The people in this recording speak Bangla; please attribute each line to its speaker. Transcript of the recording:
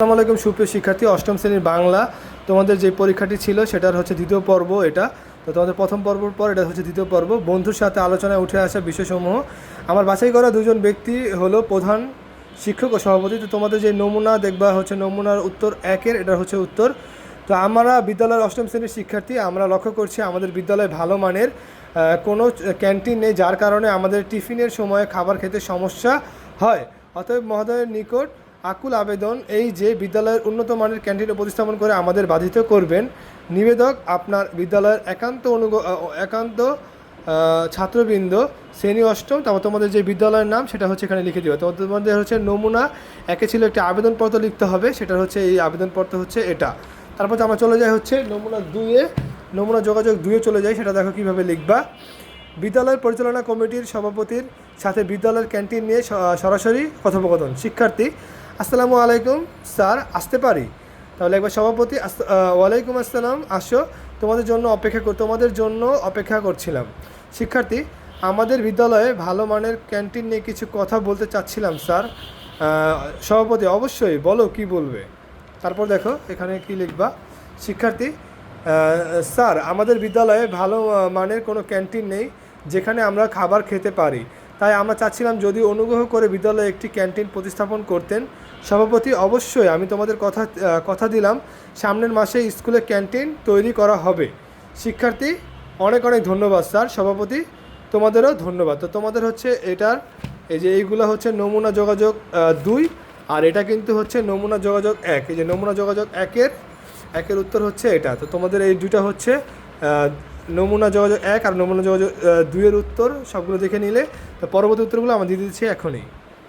Speaker 1: আসসালামু আলাইকুম, সুপ্রিয় শিক্ষার্থী। অষ্টম শ্রেণির বাংলা তোমাদের যে পরীক্ষাটি ছিল, সেটার হচ্ছে দ্বিতীয় পর্ব এটা। তো তোমাদের প্রথম পর্বর পর এটা হচ্ছে দ্বিতীয় পর্ব। বন্ধুর সাথে আলোচনায় উঠে আসা বিষয়সমূহ। আমার বাছাই করা দুজন ব্যক্তি হলো প্রধান শিক্ষক ও সভাপতি। তো তোমাদের যে নমুনা দেখবা হচ্ছে নমুনার উত্তর একের এটা হচ্ছে উত্তর। তো আমরা বিদ্যালয়ের অষ্টম শ্রেণির শিক্ষার্থী, আমরা লক্ষ্য করছি আমাদের বিদ্যালয়ে ভালো মানের কোনো ক্যান্টিন নেই, যার কারণে আমাদের টিফিনের সময়ে খাবার খেতে সমস্যা হয়। অতএব মহোদয়ের নিকট আকুল আবেদন এই যে বিদ্যালয়ের উন্নত মানের ক্যান্টিন প্রতিস্থাপন করে আমাদের বাধিত করবেন, নিবেদক আপনার বিদ্যালয়ের একান্ত অনুগ একান্ত ছাত্রবৃন্দ, শ্রেণি অষ্টম, তারপর তোমাদের যে বিদ্যালয়ের নাম সেটা হচ্ছে এখানে লিখে দিবে। তোমাদের হচ্ছে নমুনা, একে ছিল একটি আবেদনপত্র লিখতে হবে সেটা হচ্ছে এই আবেদনপত্র হচ্ছে এটা। তারপর আমরা চলে যাই হচ্ছে নমুনা দুইয়ে, নমুনা যোগাযোগ দুইয়ে চলে যাই, সেটা দেখো কীভাবে লিখবা। বিদ্যালয় পরিচালনা কমিটির সভাপতির সাথে বিদ্যালয়ের ক্যান্টিন নিয়ে সরাসরি কথোপকথন। শিক্ষার্থী আসসালামু আলাইকুম, স্যার, আসতে পারি? তাহলে একবার সভাপতি ওয়ালাইকুম আসসালাম, আসো। তোমাদের জন্য অপেক্ষা কর তোমাদের জন্য অপেক্ষা করছিলাম। শিক্ষার্থী, আমাদের বিদ্যালয়ে ভালো মানের ক্যান্টিন নিয়ে কিছু কথা বলতে চাচ্ছিলাম, স্যার। সভাপতি, অবশ্যই, বলো কি বলবে? তারপর দেখো, এখানে কি লিখবা? শিক্ষার্থী স্যার, আমাদের বিদ্যালয়ে ভালো মানের কোনো ক্যান্টিন নেই, যেখানে আমরা খাবার খেতে পারি। তাই আমরা চাচ্ছিলাম যদি অনুগ্রহ করে বিদ্যালয়ে একটি ক্যান্টিন প্রতিস্থাপন করতেন। সভাপতি, অবশ্যই আমি তোমাদের কথা কথা দিলাম। সামনের মাসে স্কুলে ক্যান্টিন তৈরি করা হবে। শিক্ষার্থী, অনেক অনেক ধন্যবাদ স্যার। সভাপতি, তোমাদেরও ধন্যবাদ। তো তোমাদের হচ্ছে এটার, এই যে এইগুলো হচ্ছে নমুনা যোগাযোগ দুই, আর এটা কিন্তু হচ্ছে নমুনা যোগাযোগ এক। এই যে নমুনা যোগাযোগ একের একের উত্তর হচ্ছে এটা। তো তোমাদের এই দুইটা হচ্ছে নমুনা যোগাযোগ এক আর নমুনা যোগাযোগ দুইয়ের উত্তর সবগুলো দেখে নিলে। পরবর্তী উত্তরগুলো আমরা দিয়ে দিচ্ছি এখনই।